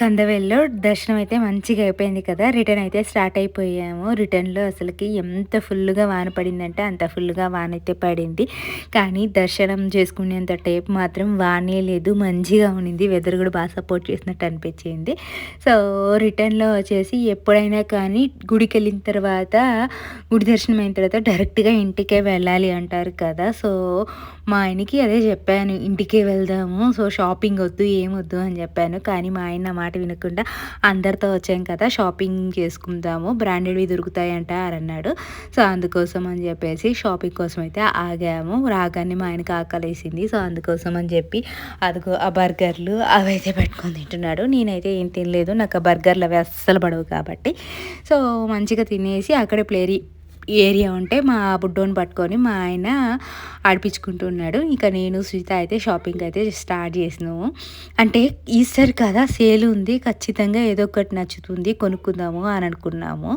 కందవేల్లో దర్శనం అయితే మంచిగా అయిపోయింది కదా. రిటర్న్ అయితే స్టార్ట్ అయిపోయాము. రిటర్న్లో అసలుకి ఎంత ఫుల్గా వాన పడిందంటే అంత ఫుల్గా వాన అయితే పడింది. కానీ దర్శనం చేసుకునేంత టైప్ మాత్రం వానే లేదు. మంచిగా ఉండింది వెదర్ కూడా బాగా సపోర్ట్ చేసినట్టు అనిపించింది. సో రిటర్న్లో వచ్చేసి ఎప్పుడైనా కానీ గుడికి వెళ్ళిన తర్వాత గుడి దర్శనం అయిన తర్వాత డైరెక్ట్గా ఇంటికే వెళ్ళాలి అంటారు కదా. సో మా ఆయనకి అదే చెప్పాను. ఇంటికే వెళ్దాము. సో షాపింగ్ వద్దు ఏమొద్దు అని చెప్పాను. కానీ మా ఆయన మాట వినకుండా అందరితో వచ్చాం కదా షాపింగ్ చేసుకుందాము బ్రాండెడ్వి దొరుకుతాయంట అని అన్నాడు. సో అందుకోసం అని చెప్పేసి షాపింగ్ కోసం అయితే ఆగాము. రాగానే మా ఆయనకి ఆకలేసింది సో అందుకోసం అని చెప్పి అదిగో ఆ బర్గర్లు అవి అయితే పెట్టుకొని తింటున్నాడు. నేనైతే ఏం తినలేదు. నాకు ఆ బర్గర్లు అవి అస్సలు పడవు కాబట్టి. సో మంచిగా తినేసి అక్కడే ప్లేరీ ఏరియా ఉంటే మా బుడ్డోని పట్టుకొని మా ఆయన ఆడిపించుకుంటున్నాడు ఇంకా నేను సుజిత అయితే షాపింగ్ అయితే స్టార్ట్ చేసినాము. అంటే ఈస్టర్ కదా సేల్ ఉంది ఖచ్చితంగా ఏదో ఒకటి నచ్చుతుంది కొనుక్కుందాము అని అనుకున్నాము.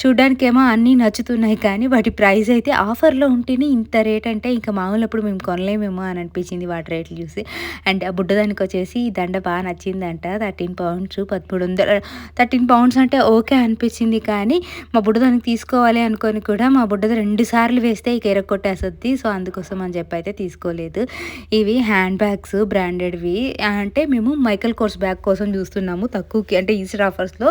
చూడ్డానికేమో అన్నీ నచ్చుతున్నాయి కానీ వాటి ప్రైస్ అయితే ఆఫర్లో ఉంటేనే ఇంత రేట్ అంటే ఇంకా మామూలప్పుడు మేము కొనలేమేమో అని అనిపించింది వాటి రేట్లు చూసి. అండ్ ఆ బుడ్డదానికి వచ్చేసి ఈ దండ బాగా నచ్చిందంట. థర్టీన్ పౌండ్స్ పదమూడు వందల థర్టీన్ పౌండ్స్ అంటే ఓకే అనిపించింది కానీ మా బుడ్డదానికి తీసుకోవాలి అనుకొని కూడా మా బుడ్డది రెండు సార్లు వేస్తే ఇక ఎరగొట్టేస్తుంది సో అందుకోసం అని చెప్పి అయితే తీసుకోలేదు. ఇవి హ్యాండ్ బ్యాగ్స్ బ్రాండెడ్వి. అంటే మేము మైకల్ కోర్స్ బ్యాగ్ కోసం చూస్తున్నాము తక్కువకి. అంటే ఈస్టర్ ఆఫర్స్లో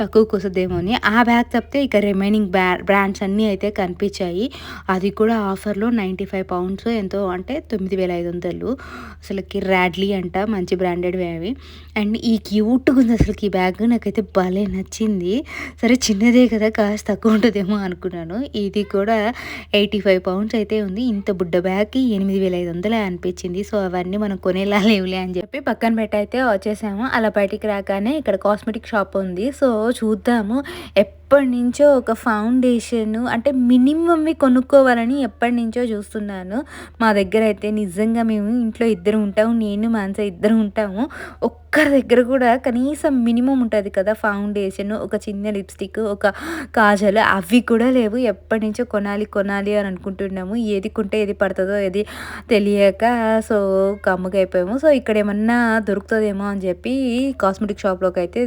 తక్కువకి వస్తుందేమో అని ఆ బ్యాగ్ తప్పితే ఇక రిమైనింగ్ బ్యా బ్రాండ్స్ అన్నీ అయితే కనిపించాయి. అది కూడా ఆఫర్లో నైంటీ ఫైవ్ పౌండ్స్ ఎంతో అంటే తొమ్మిది వేల ఐదు వందలు. అసలుకి ర్యాడ్లీ అంట మంచి బ్రాండెడ్ అవి. అండ్ ఈ క్యూట్గా ఉంది అసలుకి ఈ బ్యాగ్. నాకైతే భలే నచ్చింది. సరే చిన్నదే కదా కాస్త తక్కువ ఉంటుందేమో అనుకున్నాను. ఇది కూడా ఎయిటీ ఫైవ్ పౌండ్స్ అయితే ఉంది. ఇంత బుడ్డ బ్యాగ్కి ఎనిమిది వేల ఐదు వందలే అనిపించింది. సో అవన్నీ మనం కొనేలా లేవులే అని చెప్పి పక్కన పెట్టయితే వచ్చేసాము. అలా బయటికి రాగానే ఇక్కడ కాస్మెటిక్ షాప్ ఉంది. సో చూద్దాము. ఎప్పటి నుంచో ఒక ఫౌండేషన్ అంటే మినిమమ్వి కొనుక్కోవాలని ఎప్పటి నుంచో చూస్తున్నాను. మా దగ్గర అయితే నిజంగా మేము ఇంట్లో ఇద్దరు ఉంటాము నేను మాన్స ఇద్దరు ఉంటాము. ఒక్కరి దగ్గర కూడా కనీసం మినిమం ఉంటుంది కదా ఫౌండేషన్ ఒక చిన్న లిప్స్టిక్ ఒక కాజల్ అవి కూడా లేవు. ఎప్పటి నుంచో కొనాలి కొనాలి అని అనుకుంటున్నాము. ఏది కొంటే ఏది పడుతుందో ఏది తెలియక సో కమ్ముగా అయిపోయాము. సో ఇక్కడ ఏమన్నా దొరుకుతుందేమో అని చెప్పి కాస్మెటిక్ షాప్లోకి అయితే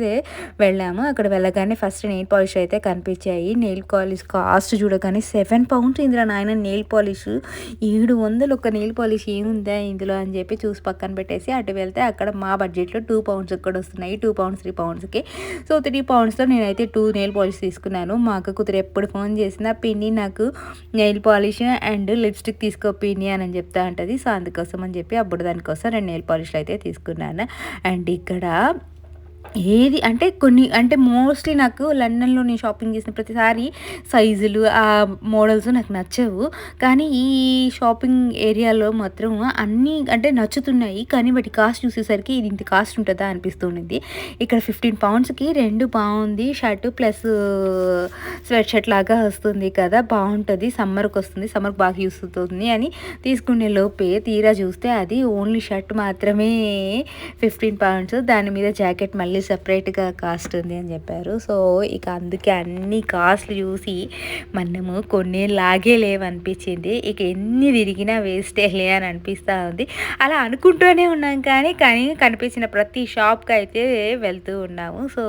వెళ్ళాము. అక్కడ వెళ్ళగానే ఫస్ట్ నెయిల్ పాలిష్ అయితే కనిపించాయి. నెయిల్ పాలిష్ కాస్ట్ చూడగానే సెవెన్ పౌండ్స్ ఇందులో నాయన నెయిల్ పాలిష్. ఏడు వందలు ఒక నెయిల్ పాలిష్ ఏముందా ఇందులో అని చెప్పి చూసి పక్కన పెట్టేసి అటు వెళ్తే అక్కడ మా బడ్జెట్లో టూ పౌండ్స్ కూడా వస్తున్నాయి. టూ పౌండ్స్ త్రీ పౌండ్స్కి. సో త్రీ పౌండ్స్లో నేనైతే టూ నెయిల్ పాలిష్ తీసుకున్నాను. మా అక్క కూతురు ఎప్పుడు ఫోన్ చేసినా పిన్ని నాకు నెయిల్ పాలిష్ అండ్ లిప్స్టిక్ తీసుకో పిన్ని అని చెప్తా ఉంటుంది. సో అందుకోసం అని చెప్పి అప్పుడు దానికోసం రెండు నెయిల్ పాలిష్లు అయితే తీసుకున్నాను. అండ్ ఇక్కడ ఏది అంటే కొన్ని అంటే మోస్ట్లీ నాకు లండన్లో నేను షాపింగ్ చేసిన ప్రతిసారి సైజులు ఆ మోడల్స్ నాకు నచ్చవు. కానీ ఈ షాపింగ్ ఏరియాలో మాత్రం అన్నీ అంటే నచ్చుతున్నాయి. కానీ వాటి కాస్ట్ చూసేసరికి ఇది ఇంత కాస్ట్ ఉంటుందా అనిపిస్తుంది ఇక్కడ ఫిఫ్టీన్ పౌండ్స్కి రెండు బాగుంది. షర్ట్ ప్లస్ స్వెట్ షర్ట్ లాగా వస్తుంది కదా బాగుంటుంది. సమ్మర్కి వస్తుంది. సమ్మర్కి బాగా యూస్ అవుతుంది అని తీసుకునే లోపే తీరా చూస్తే అది ఓన్లీ షర్ట్ మాత్రమే ఫిఫ్టీన్ పౌండ్స్. దాని మీద జాకెట్ మళ్ళీ సపరేట్గా కాస్ట్ ఉంది అని చెప్పారు. సో ఇక అందుకే అన్ని కాస్ట్లు చూసి మనము కొన్ని లాగే లేవనిపించింది. ఇక ఎన్ని తిరిగినా వేస్టేలే అని అనిపిస్తూ ఉంది. అలా అనుకుంటూనే ఉన్నాం కానీ కానీ కనిపించిన ప్రతి షాప్కి అయితే వెళ్తూ ఉన్నాము. సో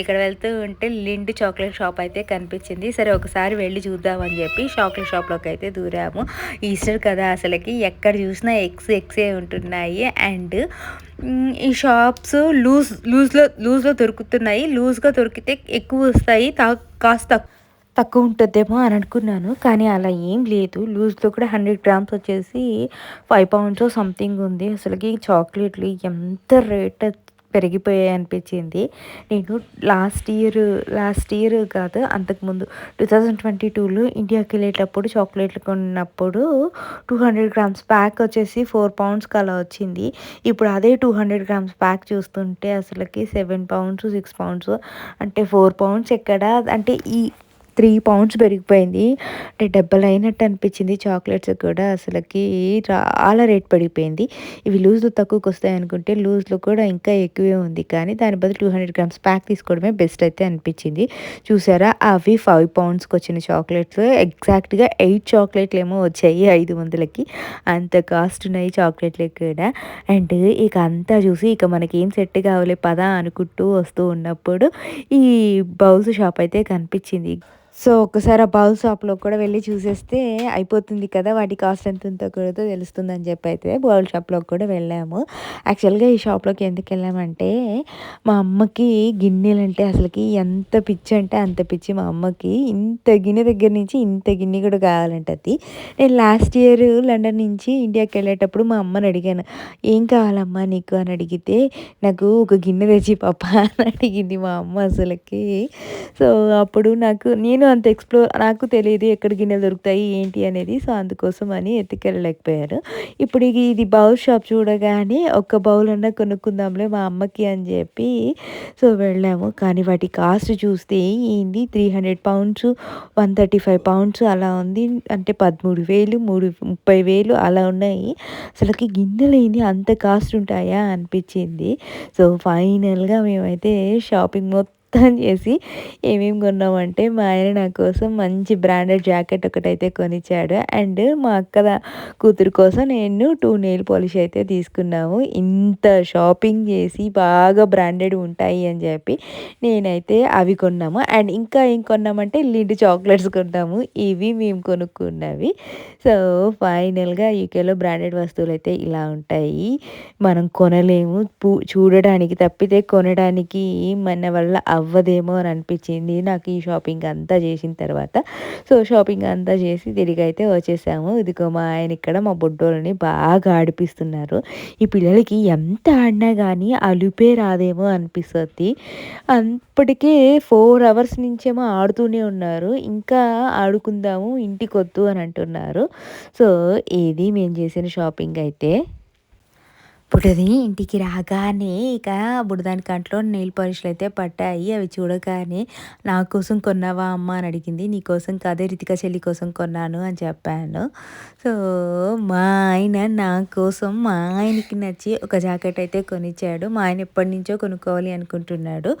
ఇక్కడ వెళ్తూ ఉంటే లిండ్ చాక్లెట్ షాప్ అయితే కనిపించింది. సరే ఒకసారి వెళ్ళి చూద్దామని చెప్పి చాక్లెట్ షాప్లోకి అయితే దూరాము. ఈస్టర్ కదా అసలుకి. ఎక్కడ చూసినా ఎక్స్ ఎక్సే ఉంటున్నాయి. అండ్ ఈ షాప్స్ లూజ్ లూజ్లో లూజ్లో దొరుకుతున్నాయి. లూజ్గా దొరికితే ఎక్కువ వస్తాయి. కాస్త తక్కువ ఉంటుందేమో అని అనుకున్నాను. కానీ అలా ఏం లేదు. లూజ్లో కూడా హండ్రెడ్ గ్రామ్స్ వచ్చేసి ఫైవ్ పౌండ్స్ సంథింగ్ ఉంది. అసలుకి చాక్లెట్లు ఎంత రేట్ పెరిగిపోయాయి అనిపించింది. నేను లాస్ట్ ఇయర్ లాస్ట్ ఇయర్ కాదు అంతకుముందు టూ థౌజండ్ ట్వంటీ టూలో ఇండియాకి వెళ్ళేటప్పుడు చాక్లెట్లు కొన్నప్పుడు టూ హండ్రెడ్ గ్రామ్స్ ప్యాక్ వచ్చేసి ఫోర్ పౌండ్స్కి అలా వచ్చింది. ఇప్పుడు అదే టూ హండ్రెడ్ గ్రామ్స్ ప్యాక్ చూస్తుంటే అసలుకి సెవెన్ పౌండ్స్ సిక్స్ పౌండ్స్ అంటే ఫోర్ పౌండ్స్ ఎక్కడ? అంటే ఈ త్రీ పౌండ్స్ పెరిగిపోయింది. అంటే డబ్బలు అయినట్టు అనిపించింది. చాక్లెట్స్ కూడా అసలుకి చాలా రేట్ పడిపోయింది. ఇవి లూజ్లు తక్కువకి వస్తాయి అనుకుంటే లూజ్లో కూడా ఇంకా ఎక్కువే ఉంది. కానీ దాని బదులు టూ హండ్రెడ్ గ్రామ్స్ ప్యాక్ తీసుకోవడమే బెస్ట్ అయితే అనిపించింది. చూసారా? అవి ఫైవ్ పౌండ్స్కి వచ్చిన చాక్లెట్స్. ఎగ్జాక్ట్గా ఎయిట్ చాక్లెట్లు ఏమో వచ్చాయి ఐదు వందలకి. అంత కాస్ట్ ఉన్నాయి చాక్లెట్లు కూడా. అండ్ ఇక అంతా చూసి ఇక మనకి ఏం సెట్ కావాలి పదా అనుకుంటూ వస్తూ ఉన్నప్పుడు ఈ బౌల్స్ షాప్ అయితే కనిపించింది. సో ఒకసారి ఆ బౌల్ షాప్లో కూడా వెళ్ళి చూసేస్తే అయిపోతుంది కదా వాటి కాస్ట్ ఎంత ఉందో కూడా తెలుస్తుందని చెప్పి అయితే బౌల్ షాప్లోకి కూడా వెళ్ళాము. యాక్చువల్గా ఈ షాప్లోకి ఎందుకు వెళ్ళామంటే మా అమ్మకి గిన్నెలు అంటే అసలుకి ఎంత పిచ్చి అంటే అంత పిచ్చి మా అమ్మకి. ఇంత గిన్నె దగ్గర నుంచి ఇంత గిన్నె కూడా కావాలంటది నేను లాస్ట్ ఇయర్ లండన్ నుంచి ఇండియాకి వెళ్ళేటప్పుడు మా అమ్మని అడిగాను ఏం కావాలమ్మా నీకు? అని అడిగితే నాకు ఒక గిన్నె తెచ్చి పాప అని అడిగింది మా అమ్మ అసలుకి. సో అప్పుడు నాకు నేను నేను అంత ఎక్స్ప్లోర్ నాకు తెలియదు ఎక్కడ గిన్నెలు దొరుకుతాయి ఏంటి అనేది. సో అందుకోసం అని ఎత్తుకెళ్ళలేకపోయారు ఇప్పుడు ఇది బౌల్ షాప్ చూడగానే ఒక బౌల్ అన్నా కొనుక్కుందాంలే మా అమ్మకి అని చెప్పి సో వెళ్ళాము. కానీ వాటి కాస్ట్ చూస్తే ఏంది? Three hundred pounds one thirty five pounds అలా ఉంది. అంటే పదమూడు వేలు మూడు ముప్పై వేలు అలా ఉన్నాయి. అసలుకి గిన్నెలు అంత కాస్ట్ ఉంటాయా? అనిపించింది. సో ఫైనల్గా మేమైతే షాపింగ్ మొత్తం మొత్తం చేసి ఏమేమి కొన్నామంటే మా ఆయన నా కోసం మంచి బ్రాండెడ్ జాకెట్ ఒకటైతే కొనిచ్చాడు. అండ్ మా అక్క కూతురు కోసం నేను టూ నెయిల్ పాలిష్ అయితే తీసుకున్నాము. ఇంత షాపింగ్ చేసి బాగా బ్రాండెడ్ ఉంటాయి అని చెప్పి నేనైతే అవి కొన్నాము. అండ్ ఇంకా ఏం కొన్నామంటే లిండి చాక్లెట్స్ కొన్నాము. ఇవి మేము కొనుక్కున్నవి. సో ఫైనల్గా యూకేలో బ్రాండెడ్ వస్తువులు అయితే ఇలా ఉంటాయి. మనం కొనలేము. చూడడానికి తప్పితే కొనడానికి మన వల్ల అవ్వదేమో అని అనిపించింది. నాకు ఈ షాపింగ్ అంతా చేసిన తర్వాత సో షాపింగ్ అంతా చేసి తిరిగి అయితే వచ్చేసాము. ఇదిగో మా ఆయన ఇక్కడ మా బొడ్డోళ్ళని బాగా ఆడిపిస్తున్నారు. ఈ పిల్లలకి ఎంత ఆడినా కానీ అలుపే రాదేమో అనిపిస్తుంది. అప్పటికే ఫోర్ అవర్స్ నుంచేమో ఆడుతూనే ఉన్నారు. ఇంకా ఆడుకుందాము ఇంటికి వద్దు అని అంటున్నారు. సో ఇది మేము చేసిన షాపింగ్ అయితే బుడది ఇంటికి రాగానే ఇక బుడదాని కంట్లో నెయిల్ పాలిష్లు అయితే పట్టాయి. అవి చూడగానే నా కోసం కొన్నావా అమ్మ అని అడిగింది. నీ కోసం కాదే రితిక చెల్లి కోసం కొన్నాను అని చెప్పాను. సో మా ఆయన నా కోసం మా ఆయనకి నచ్చి ఒక జాకెట్ అయితే కొనిచ్చాడు. మా ఆయన ఎప్పటి నుంచో కొనుక్కోవాలి అనుకుంటున్నాడు.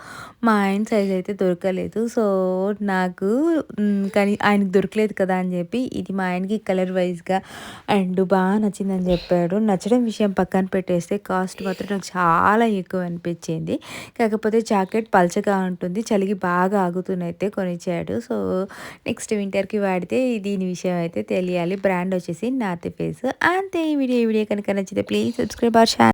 మా ఆయన సైజ్ అయితే దొరకలేదు. సో నాకు కానీ ఆయనకు దొరకలేదు కదా అని చెప్పి ఇది మా ఆయనకి కలర్ వైజ్గా అండ్ బాగా నచ్చిందని చెప్పాడు. నచ్చడం విషయం పక్కన పెట్టేసి చేస్తే కాస్ట్ మాత్రం నాకు చాలా ఎక్కువ అనిపించింది. కాకపోతే జాకెట్ పలచగా ఉంటుంది. చలికి బాగా ఆగుతున్నైతే కొనిచ్చాడు. సో నెక్స్ట్ వింటర్కి వాడితే దీని విషయం అయితే తెలియాలి. బ్రాండ్ వచ్చేసి నార్త్ ఫేస్. అంతే ఈ వీడియో ఈ వీడియో కనుక నచ్చితే ప్లీజ్ సబ్స్క్రైబ్ అవర్ ఛానల్.